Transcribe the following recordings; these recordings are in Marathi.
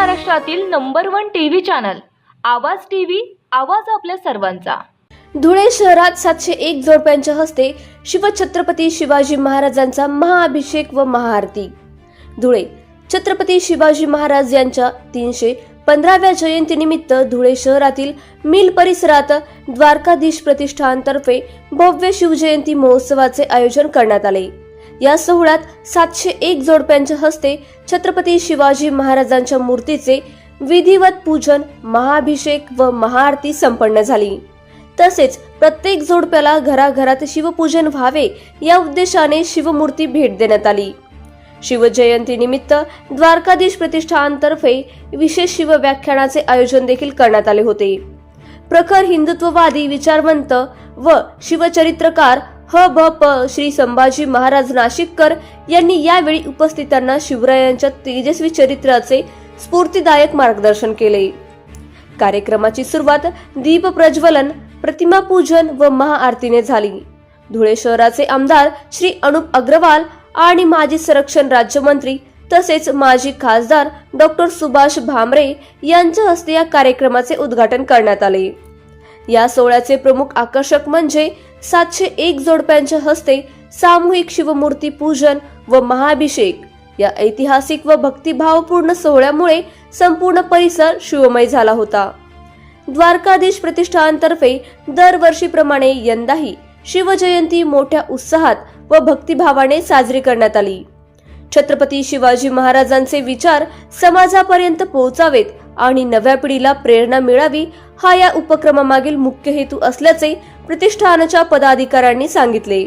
महाराष्ट्रातील number one TV channel Aawaz TV Aawaz आपल्या सर्वांचा. धुळे शहरात सातशे एक जोडप्यांच्या हस्ते शिवछत्रपती शिवाजी महाराजांचा महाअभिषेक व महाआरती. धुळे छत्रपती शिवाजी महाराज यांच्या तीनशे पंधराव्या जयंतीनिमित्त धुळे शहरातील मिल परिसरात द्वारकाधीश प्रतिष्ठानतर्फे भव्य शिवजयंती महोत्सवाचे आयोजन करण्यात आले. या सोहळ्यात सातशे एक जोडप्यांच्या हस्ते छत्रपती शिवाजी महाराजांच्या मूर्तीचे विधिवत पूजन महाभिषेक व महाआरती संपन्न झाली. तसेच प्रत्येक जोडप्याला घराघरात शिवपूजन व्हावे या उद्देशाने शिवमूर्ती भेट देण्यात आली. शिवजयंती निमित्त द्वारकाधीश प्रतिष्ठानतर्फे विशेष शिवव्याख्यानाचे आयोजन देखील करण्यात आले होते. प्रखर हिंदुत्ववादी विचारवंत व शिवचरित्रकार ह भ प श्री संभाजी महाराज नाशिककर यांनी यावेळी उपस्थितांना शिवरायांच्या तेजस्वी चरित्राचे स्फूर्तीदायक मार्गदर्शन केले. कार्यक्रमाची सुरुवात दीप प्रज्वलन प्रतिमा पूजन व महाआरतीने झाली. धुळे शहराचे आमदार श्री अनुप अग्रवाल आणि माजी संरक्षण राज्यमंत्री तसेच माजी खासदार डॉक्टर सुभाष भामरे यांच्या हस्ते या कार्यक्रमाचे उद्घाटन करण्यात आले. या सोहळ्याचे प्रमुख आकर्षक म्हणजे सातशे एक जोडप्यांच्या हस्ते सामूहिक शिवमूर्ती पूजन व महाभिषेक. या ऐतिहासिक व भक्तिभावपूर्ण सोहळ्यामुळे संपूर्ण परिसर शिवमय झाला होता. द्वारकाधीश प्रतिष्ठानतर्फे दरवर्षीप्रमाणे यंदाही शिवजयंती मोठ्या उत्साहात व भक्तिभावाने साजरी करण्यात आली. छत्रपती शिवाजी महाराजांचे विचार समाजापर्यंत पोहोचावेत आणि नव्या पिढीला प्रेरणा मिळावी हा या उपक्रमामागील मुख्य हेतू असल्याचे प्रतिष्ठानच्या पदाधिकाऱ्यांनी सांगितले.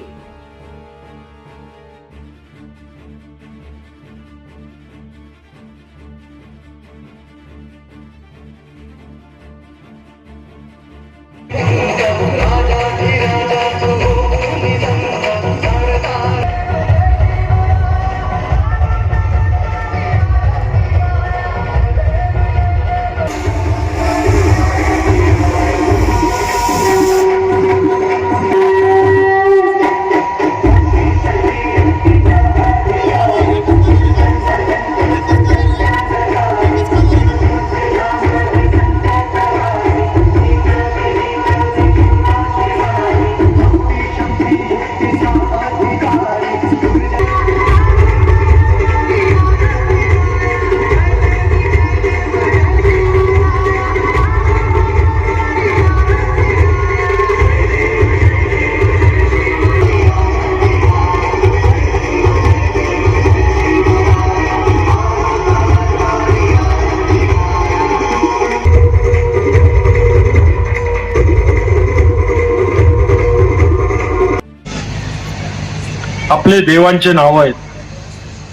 आपले देवांचे नाव आहेत.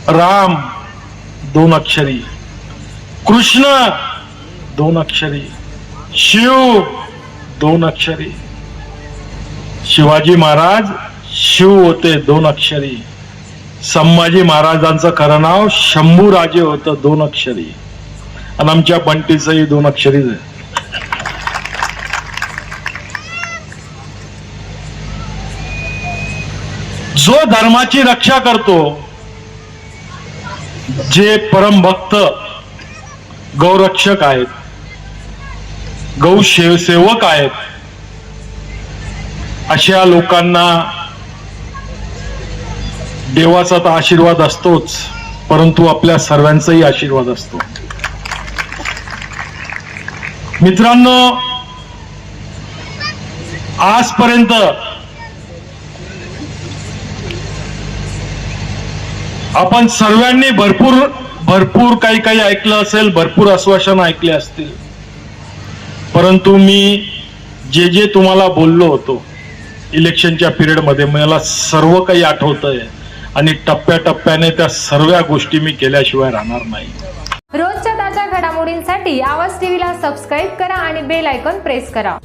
राम दोन अक्षरी. कृष्ण दोन अक्षरी. शिव दोन अक्षरी. शिवाजी महाराज शिव होते दोन अक्षरी. संभाजी महाराजांचं खरं नाव शंभूराजे होतं दोन अक्षरी. आणि आमच्या बंटीचंही दोन अक्षरीच आहे. जो धर्माची रक्षा करतो जे परमभक्त गौरक्षक आहेत गौ सेवक आहेत अशा लोकांना देवाचा तर आशीर्वाद असतोच परंतु आपल्या सर्वांचाही आशीर्वाद असतो. मित्रांनो आजपर्यंत आपण सर्वांनी भरपूर भरपूर काही काही ऐकलं असेल भरपूर आश्वासन ऐकले असतील. परंतु मी जे जे तुम्हाला बोललो होतो इलेक्शनच्या पिरियडमध्ये मला सर्व काही आठवतंय आणि टप्प्याटप्प्याने त्या सर्व गोष्टी मी केल्याशिवाय राहणार नाही. रोजच्या ताज्या घडामोडींसाठी आवाज टीव्हीला सबस्क्राईब करा आणि बेल आयकॉन प्रेस करा.